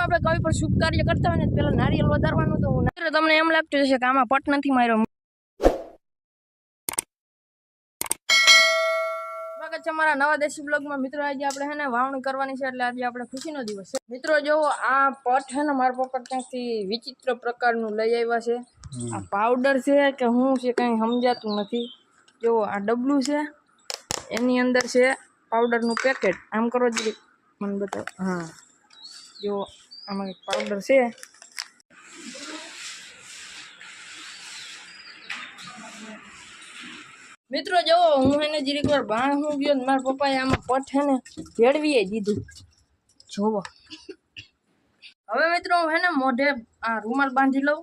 આપણે કોઈ પણ શુભ કાર્ય કરતા હોય ને પેલા નારિયેલ વધારવાનું તો મિત્રો તમને એમ લાગતું હશે કે આમાં પટ નથી માર્યો. સ્વાગત છે મારા નવા દેશી બ્લોગમાં મિત્રો આજે આપણે હે ને વાવણી કરવાની છે એટલે આજે આપણે ખુશીનો દિવસ છે. મિત્રો જો આ પટ છે ને મારા પપ્પા ક્યાંકથી વિચિત્ર પ્રકારનું લઈ આવ્યા છે. આ પાવડર છે કે હું છે કંઈ સમજાતું નથી. જો આ ડબલું છે. એની અંદર છે પાવડરનું પેકેટ આમ કરો જ મને બતાવો. હા. જો આમાં પાવડર છે. મિત્રો જો હું એને જીરીક વાર બાણ હું ગયો ને મારા પપ્પાએ આમાં પટ હે ને ભેળવીએ દીધું. જોવો હવે મિત્રો, હું હેને મોઢે આ રૂમાલ બાંધી લઉં,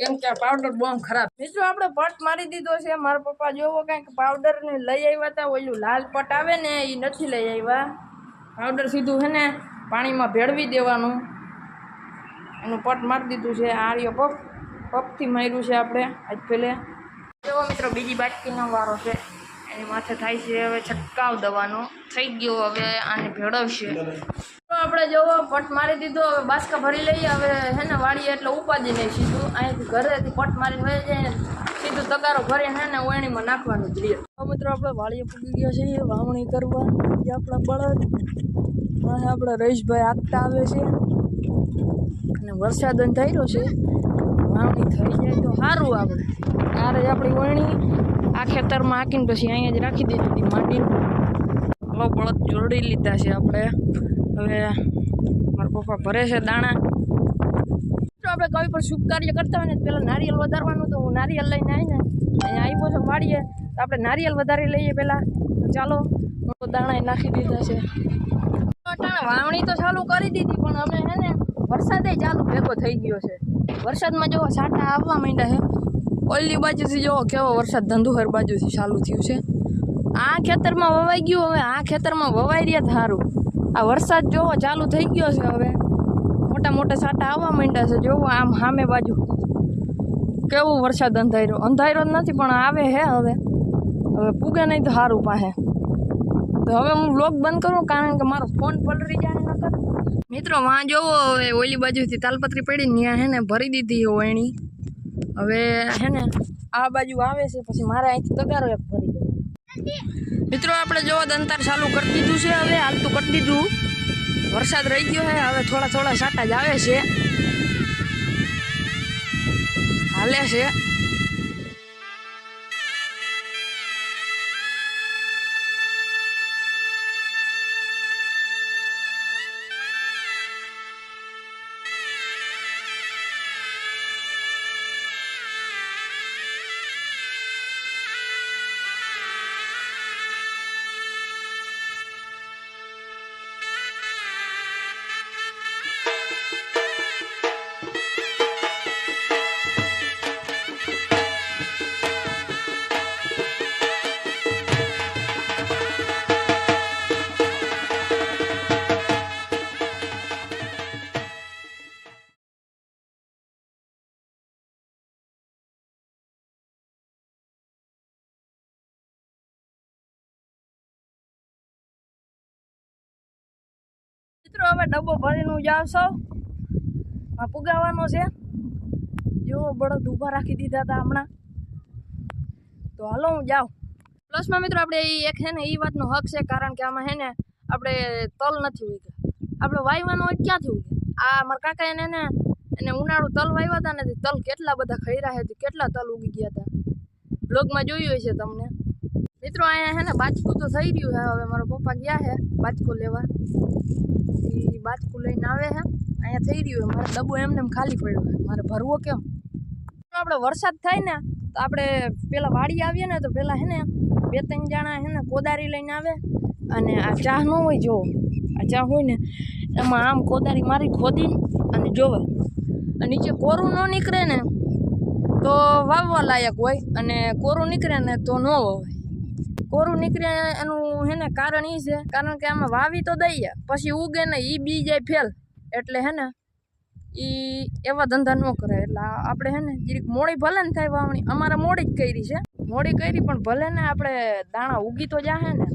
કેમ કે આ પાવડર બહુ ખરાબ. મિત્રો, આપણે પટ મારી દીધો છે. મારા પપ્પા જોવો, કંઈક પાવડર ને લઈ આવ્યા હતા, ઓલું લાલ પટ આવે ને એ નથી લઈ આવ્યા. પાવડર સીધું હે ને પાણીમાં ભેળવી દેવાનું. એનું પટ મારી દીધું છે આર્યો પપ પગ. પગથી માર્યું છે આપણે, આજ પહેલે. જો મિત્રો, બીજી બાટકીનો વારો છે. એની માથે થાય છે હવે છંટકાવ દવાનો. થઈ ગયો હવે આને ભેળવશે. આપણે જોવો પટ મારી દીધો, હવે બાસકા ભરી લઈએ. હવે હે ને વાળીએ એટલે ઉપાદી નહીં સીધું. અહીંથી ઘરેથી પટ મારી વહી જાય સીધું તગારો ભરીને હે ને ઓયણીમાં નાખવાનું જ રહીએ તો મિત્રો, આપણે વાળીએ પૂગી ગયા છીએ, વાવણી કરવા. આપણા બળદ. આપણે રહીશભાઈ આગતા આવે છે. અને વરસાદ થઈ છે. વાવણી થઈ જાય તો સારું આપણે ત્યારે આપણી વણી આ ખેતરમાં હાંકીને પછી અહીંયા જ રાખી દીધી હતી માંડીને હલો, બળદ જોડી લીધા છે આપણે. હવે મારા પપ્પા ભરે છે દાણા. આપણે કોઈ પણ શુભ કાર્ય કરતા હોય ને પેલા નારિયેલ વધારવાનું તો હું નારિયેલ લઈને આવીને અહીંયા આવ્યો છે વાળીએ તો આપણે નારિયેલ વધારી લઈએ પહેલાં ચાલો દાણા નાખી દીધા છે. વાવણી તો ચાલુ કરી દીધી, પણ અમે હે ને વરસાદે ચાલુ ભેગો થઈ ગયો છે. વરસાદમાં જો સાટા આવવા માંડ્યા છે. ઓલી બાજુથી જો કેવો વરસાદ ધંધુહર બાજુથી ચાલુ થયું છે. આ ખેતરમાં વવાઈ ગયું, હવે આ ખેતરમાં વવાઈ રહ્યા સારું આ વરસાદ જોવો ચાલુ થઈ ગયો છે હવે. મોટા મોટા સાટા આવવા માંડ્યા છે, જોવો આમ સામે બાજુ. કેવું વરસાદ અંધાર્યો. અંધાર્યો જ નથી, પણ આવે હે હવે. હવે પૂગે નહીં તો સારું પાસે તો હવે હું લોક બંધ કરું, કારણ કે મારો ફોન પલરી જાય નકર. મિત્રો, વાં જોવો હવે, ઓલી બાજુથી તાલપત્રી પડી ને ત્યાં હે ભરી દીધી હોય એની હવે હે ને, આ બાજુ આવે છે, પછી મારે અહીંથી તગારો એક ભરી દેવો મિત્રો, આપણે જોવો, દંતાર ચાલુ કરી દીધું છે હવે, હાલતું કરી દીધું. વરસાદ રહી ગયો છે હવે થોડા થોડા સાટા જ આવે છે. હાલે છે. મિત્રો હવે ડબ્બો ભરીને હું જાઉં છું. પુગાવાનો છે. જો બળદ ઊભા રાખી દીધા હતા હમણાં. તો હાલો હું જાઉં. પ્લસમાં મિત્રો આપણે એ એક છે ને એ વાતનો હક છે, કારણ કે આમાં છે ને, આપણે તલ નથી ઉગ્યા. આપણે વાવવાનો હોય ક્યાંથી ઉગે? આ મારા કાકા એને ને, એને ઉનાળું તલ વાવ્યા હતા ને તલ કેટલા બધા ખૈરા છે કેટલા તલ ઉગી ગયા હતા. બ્લોગમાં જોયું હશે તમને. મિત્રો, અહીંયા છે ને બાચકું તો થઈ રહ્યું છે. હવે મારા પપ્પા ગયા છે બાચકું લેવા. એ બાચકું લઈને આવે છે. અહીંયા થઈ રહ્યું છે. મારે ડબ્બો એમને એમ ખાલી પડ્યો છે. મારે ભરવો કેમ? આપણે વરસાદ થાય ને, તો આપણે પેલા વાડી આવીએ ને, તો પેલા હે ને બે ત્રણ જણા હે ને કોદારી લઈને આવે. અને આ ચા ન હોય જો આ ચા હોય ને, એમાં આમ કોદારી મારી ખોદી અને જોવે. અને નીચે કોરું ન નીકળે ને, તો વાવવા લાયક હોય. અને કોરું નીકળે ને, તો ન વવાય. કોરું નીકળે એનું હે ને કારણ એ છે. કારણ કે આમાં વાવી તો દઈએ, પછી ઉગે ને એ બી જાય ફેલ. એટલે હે ને એ એવા ધંધા ન કરે. એટલે આપણે હે ને જીરીક મોડી ભલે ને થાય વાવણી. અમારે મોડી જ કરી છે. મોડી કરી પણ ભલે ને આપણે દાણા ઉગી તો જાહે ને.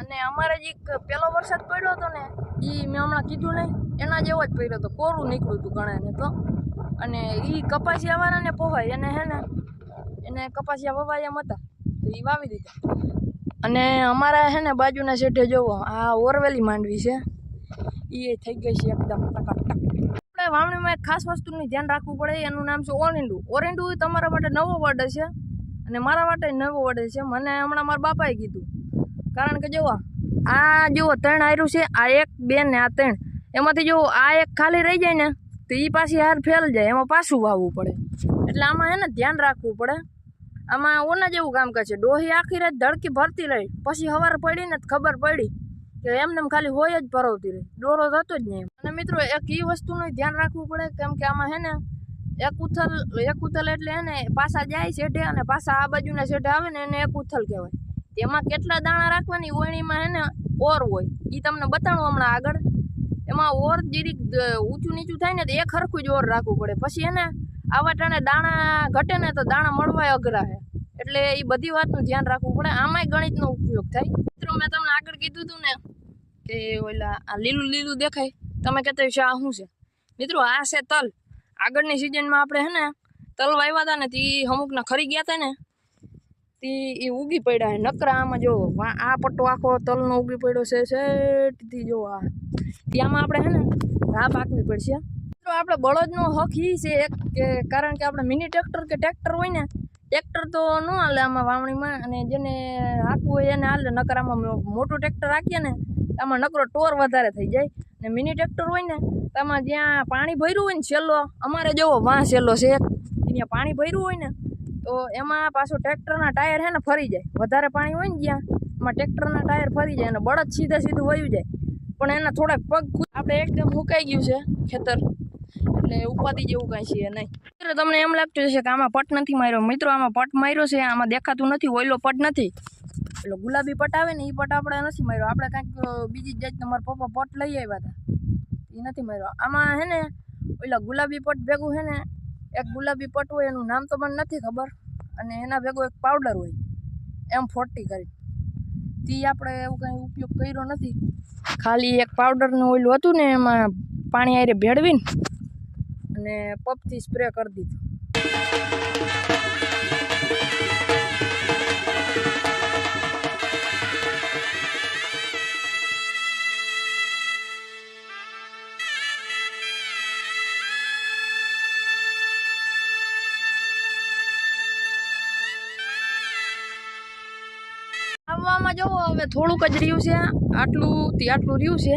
અને અમારે જે પેલો વરસાદ પડ્યો હતો ને એ મેં હમણાં કીધું નહીં, એના જેવો જ પડ્યો હતો. કોરું નીકળ્યું હતું ઘણાને તો. અને એ કપાસિયાવાળાને પોહાય. એને હે ને એને કપાસિયા વવાયા હતા તો એ વાવી દીધા. અને અમારા હે ને બાજુના શેઠે જોવો આ ઓરવેલી માંડવી છે એ થઈ ગઈ છે એકદમ ટકાટક. આપણે વાવણીમાં એક ખાસ વસ્તુનું ધ્યાન રાખવું પડે, એનું નામ છે ઓરિંડું. ઓરિંડું તમારા માટે નવો વર્ડ છે અને મારા માટે નવો વર્ડ છે. મને હમણાં મારા બાપાએ કીધું. કારણ કે જુઓ આ જુઓ ત્રણ આયરું છે, આ એક, બે ને આ ત્રણ. એમાંથી જો આ એક ખાલી રહી જાય ને, તો એ પાછી હાર ફેલ જાય. એમાં પાછું વાવવું પડે. એટલે આમાં છે ને ધ્યાન રાખવું પડે. આમાં ઓના જેવું કામ કરે છે ડોહી આખી રાત ધડકી ભરતી રહી. પછી સવાર પડીને જ ખબર પડી કે એમને ખાલી હોય જ ભરવતી રહી. દોરો થતો જ નહીં અને મિત્રો, એક એ વસ્તુનું ધ્યાન રાખવું પડે, કેમ કે આમાં હે ને, એક ઉથલ એક ઉથલ એટલે હે ને, પાછા જાય શેઠે અને પાછા આ બાજુના શેઠે આવે ને એને એક ઉથલ કહેવાય. તેમાં કેટલા દાણા રાખવાની, ઓયણીમાં હે ને, ઓર હોય. એ તમને બતાડું હમણાં આગળ. એમાં ઓર જીરીક ઊંચું નીચું થાય ને, તો એક સરખું જ ઓર રાખવું પડે. પછી એને આવા ટાણે દાણા ઘટે ને તો દાણા મળવાય અઘરા છે એટલે એ બધી વાતનું ધ્યાન રાખવું પડે. આમાંય ગણિતનો ઉપયોગ થાય. મિત્રો, મેં તમને આગળ કીધું હતું ને કે ઓલા આ લીલું લીલું દેખાય. તમે કહેતા છે, આ શું છે? મિત્રો, આ છે તલ. આગળની સિઝનમાં આપણે હે ને તલ વાવ્યા હતા ને, તે અમુકના ખરી ગયા હતા ને, તે એ ઉગી પડ્યા છે નકરા આમાં જો, આ પટ્ટો આખો તલનો ઉગી પડ્યો છે શેઠથી જો આ. ત્યાંમાં આપણે હે ને રા પાકવી પડશે. તો આપણે બળદનો હક ઈ છે એક કે, કારણ કે આપણે મિની ટ્રેક્ટર કે ટ્રેક્ટર હોય ને, ટ્રેક્ટર તો ન હાલે આમાં વાવણીમાં. અને જેને હાકવું હોય એને હાલે, નકર આમાં મોટું ટ્રેક્ટર રાખીએ ને આમાં નકરો ટોર વધારે થઈ જાય. ને મિની ટ્રેક્ટર હોય ને આમાં જ્યાં પાણી ભર્યું હોય ને છેલ્લો, અમારે જોવો વાં છેલ્લો છે એક. ત્યાં પાણી ભર્યું હોય ને, તો એમાં પાછું ટ્રેક્ટરના ટાયર છે ને ફરી જાય. વધારે પાણી હોય ને જ્યાં, એમાં ટ્રેક્ટરના ટાયર ફરી જાય અને બળદ સીધે સીધું વયું જાય. પણ એના થોડાક પગ આપણે એકદમ મુકાઈ ગયું છે ખેતર. એટલે ઉપાધિ જેવું કાંઈ છે નહીં. મિત્રો, તમને એમ લાગતું હશે કે આમાં પટ નથી માર્યો. મિત્રો, આમાં પટ માર્યો છે, આમાં દેખાતું નથી ઓઈલો પટ નથી. એટલે ગુલાબી પટ આવે ને એ પટ આપણે નથી માર્યો. આપણે કાંઈક બીજી જ જાતનો મારા પપ્પા પટ લઈ આવ્યા હતા એ નથી માર્યો. આમાં હે ને, ઓલા ગુલાબી પટ ભેગું હે ને, એક ગુલાબી પટ હોય, એનું નામ તો મને નથી ખબર. અને એના ભેગો એક પાવડર હોય. એમ ફોર્ટી કરી. તે આપણે એવું કંઈ ઉપયોગ કર્યો નથી. ખાલી એક પાવડરનું ઓઇલું હતું ને, એમાં પાણી આરે ભેળવીને અને પપથી સ્પ્રે કરી દીધું. આવવામાં જો હવે થોડુંક જ રહ્યું છે. આટલું આટલું રહ્યું છે.